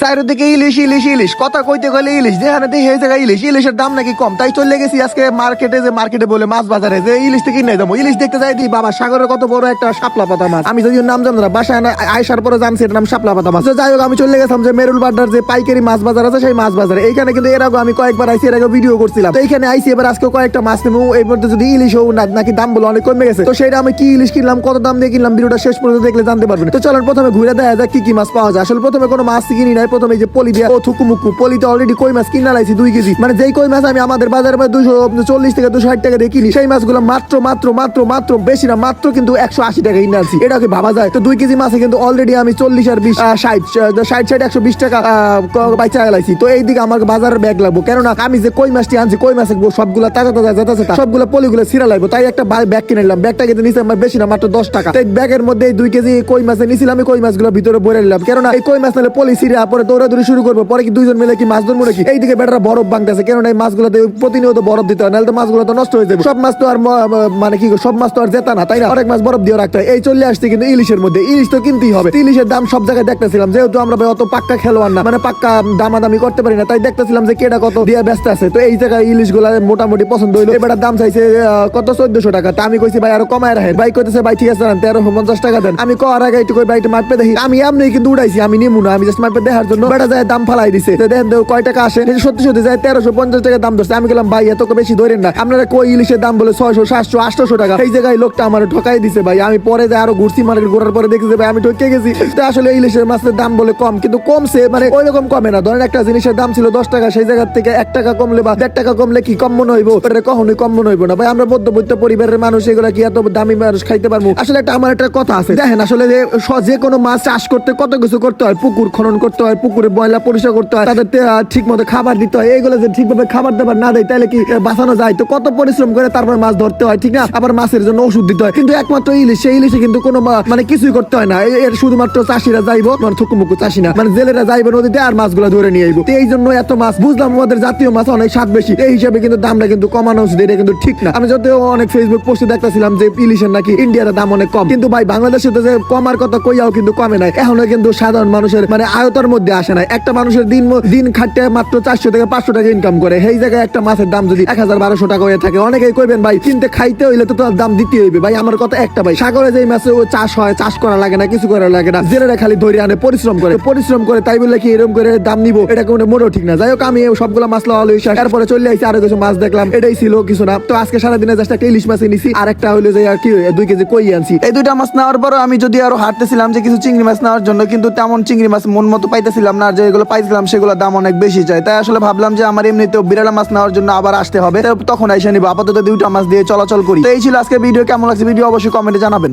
চারিদিকে ইলিশ ইলিশ ইলিশ। কথা কইতে গেলে ইলিশ, যেখানে দেখি এই জায়গায় ইলিশ। ইলিশের দাম নাকি কম। তাই চলে গেছি আজকে মার্কেটে যে মার্কেটে বলে মাছ বাজারে যে ইলিশ থেকে কিনে যাব ইলিশ দেখতে যাই দিই বাবা, সাগরের কত বড় একটা শাপলা পাতা মাছ। আমি যদি নাম জানতাম না, বাসায় না আয়সার পরে জানছি এটার নাম শাপলা পাতা মাছ। যাই হোক, আমি চলে গেছিলাম যে মেরুল বাড্ডার যে পাইকারি মাছ বাজার আছে, সেই মাছ বাজারে। এইখানে কিন্তু এর আগে আমি কয়েকবার আইসি এর আগে ভিডিও করছিলাম। তো এইখানে আইসি এবার আজকে কয়েকটা মাছ নেব। এই মধ্যে যদি ইলিশ হোক না, নাকি দাম বলে, অনেক কমে গেছে। তো সেটা আমি কি ইলিশ কিনলাম, কত দাম দিয়ে কিনলাম, ভিডিওটা শেষ পর্যন্ত দেখলে জানতে পারবেন। তো চলেন, প্রথমে ঘুরে দেখা যাক কি কি মাছ পাওয়া যায়। আসলে প্রথমে কোনো মাছ কিনি নাই প্রথমে এই যে পলি দিয়ে ও থুকু মুকু পলিতে অলরেডি কই মাছ কিনা লাইছি দুই কেজি। মানে যেই কই মাছ আমি আমাদের বাজারে প্রায় দুশো চল্লিশ থেকে দুশো ষাট টাকা দিয়ে কিনি, সেই মাছগুলো মাত্র মাত্র মাত্র মাত্র, বেশি না, মাত্র কিন্তু একশো আশি টাকা কিনে আনছি। এটা কি ভাবা যায়? তো দুই কেজি মাছে কিন্তু অলরেডি আমি চল্লিশ আর বিশ ষাট ষাট ষাট, একশো বিশ টাকা বাইচা গেলাইছি তো এই দিকে আমার বাজারের ব্যাগ লাগবো। কেননা আমি যে কই মাছটি আনছি, কই মাছ সবগুলা তাজা তাজা যেতে যেতে সবগুলো পলিগুলো সিরা লাগবো। তাই একটা ব্যাগ কিনে নিলাম। ব্যাগটা কিন্তু নিচে আমার বেশি না, মাত্র দশ টাকা। তো এই ব্যাগের মধ্যে দুই কেজি কই মাছ নিছিলাম, আমি কই মাছগুলো ভিতরে ভরে নিলাম। কেননা এই কই মাছ নিলে পলি সিরা পরে দৌড়াদৌড়ি শুরু করব, পরে কি দুইজন মিলে কি মাছ ধরবো নাকি? এইদিকে বেটারা বরফ ভাঙতেছে কেননা এই মাছগুলোতে প্রতিনিয়ত বরফ দিতে হয়, নাহলে তো মাছগুলো তো নষ্ট হয়ে যাবে। সব মাছ তো আর মানে কি সব মাছ তো আর জেতা না, তাই না? অনেক মাছ বরফ দিয়ে রাখতে এই চলে আসছে কিন্তু ইলিশের মধ্যে। ইলিশ তো কিনতেই হবে। ইলিশের দাম সব জায়গায় দেখতেছিলাম, যেহেতু আমরা ভাই অত পাক্কা খেলোয়াড় না মানে পাক্কা দামাদামি করতে পারি না, তাই দেখতেছিলাম যে কেটা কত দিয়ে ব্যস্ত আছে। তো এই জায়গায় ইলিশগুলা মোটামুটি পছন্দ হইল। এবার দাম চাইছে কত? চোদ্দশো টাকা। তা আমি কইছি, ভাই, আরও কমায় রাখেন। ভাই কইতেছে, ভাই, ঠিক আছে তেরোশো পঞ্চাশ টাকা দেন। আমি কর আগে একটু কই ভাইটা মাপে দেখি। আমি এমনি কিন্তু উড়াইছি, আমি নিমু না, আমি জাস্ট মাপে দেখার জন্য বেটা যায়, দাম ফালাই দিছে। দেখেন তো কয় টাকা আসে? সত্যি সত্যি যায়, তেরোশো পঞ্চাশ টাকা দাম ধরছে। আমি গেলাম ভাই, এত বেশি ধরেন না। আপনারা কই ইলিশের দাম বলে ছয়শো, সাতশো আটশো টাকা? এই জায়গায় লোকটা আমার ঠকাই দিছে, ভাই। আমি পরে যে আরও ঘুরছি, মার্কেট ঘোরার পরে দেখছি ভাই, আমি ঠকে গেছি। আসলে ইলিশের মাছের দাম বলে কম, কিন্তু কমছে মানে ওই রকম কমে না। ধরেন একটা জিনিসের দাম ছিল দশ টাকা, সেই জায়গা থেকে এক টাকা কমলে বা দেড় টাকা কমলে কি কম মনে হইবো? এটা কখনোই কম মনে হইবো না। ভাই, আমরা মধ্যবিত্ত পরিবারের মানুষ, এগুলা কি এত দামি মানুষ খাইতে পারব? আসলে একটা আমার একটা কথা আছে। দেখেন, আসলে যে কোনো মাছ চাষ করতে কত কিছু করতে হয়? পুকুর খনন করতে হয় পুকুরে ময়লা পরিষ্কার করতে হয়, তাদের ঠিক মতো খাবার দিতে হয়। এইগুলো যে ঠিকভাবে খাবার দাবার না দেয় তাহলে কি বাঁচানো যায়? তো কত পরিশ্রম করে তারপর মাছ ধরতে হয়, ঠিক না? আবার মাছের জন্য ওষুধ দিতে হয়। কিন্তু একমাত্র ইলিশ, সেই ইলিশে কিন্তু কোনো মানে কিছুই করতে হয় না। এর শুধুমাত্র চাষিরা যাইবো মানে থুকুমুকু চাষি না মানে জেলেরা যাইবে নদীতে আর মাছগুলো ধরে নিয়ে আইবো। এই জন্য এত মাছ, বুঝলাম আমাদের জাতীয় মাছ অনেক স্বাদ বেশি। এই হিসাবে কিন্তু দামটা কিন্তু কমানো উচিত, এটা কিন্তু ঠিক না। আমি যদিও অনেক ফেসবুক পোস্টে দেখতেছিলাম যে ইলিশের নাকি ইন্ডিয়ার দাম অনেক কম। কিন্তু ভাই, বাংলাদেশে তো যে কমার কথা কইয়াও কিন্তু কমে নাই। এখনও কিন্তু সাধারণ মানুষের মানে আয়তার মধ্যে আসে না। একটা মানুষের দিন দিন খাটতে মাত্র চারশো থেকে পাঁচশো টাকা ইনকাম করে। সেই জায়গায় একটা মাছের দাম যদি এক হাজার বারোশো টাকা হয়ে থাকে, অনেকেই কইবেন, ভাই, কিনতে খাইতে হইলে তো তার দাম দিতে হইবে। ভাই, আমার কথা একটা, ভাই, সাগরে যে মাছে ও চাষ হয়, চাষ করা লাগে না, কিছু করা লাগে না, জেলেরা খালি ধরে আনে, পরিশ্রম করে। পরিশ্রম করে তাই বলে কি এরকম করে দাম নিবো? এটা কোনো মোটেও ঠিক না। যাই হোক, আমি সবগুলো মাছ লওয়া লইছি তারপরে চলে আইছি, আরও কিছু মাছ দেখলাম। এটাই ছিল কিছু না। তো আজকে সারাদিনে জাস্ট একটা ইলিশ মাছ নিছি আর একটা হইল যে কি, দুই কেজি কই আনছি। এই দুইটা মাছ নেওয়ার পর আমি যদি আরও হাঁটতেছিলাম যে, কিছু চিংড়ি মাছ নেওয়ার জন্য, কিন্তু তেমন চিংড়ি মাছ মন মতো পাইতেছিলাম না আর যেগুলো পাইছিলাম, সেগুলোর দাম অনেক বেশি চাই। তাই আসলে ভাবলাম যে আমার এমনিতেও বিড়ালা মাছ নেওয়ার জন্য আবার আসতে হবে। তখন এসে নিবো। আপাতত দুইটা মাছ দিয়ে চলাচল করি। তো এই ছিল আজকে ভিডিও। কেমন লাগছে ভিডিও অবশ্যই কমেন্টে জানাবেন।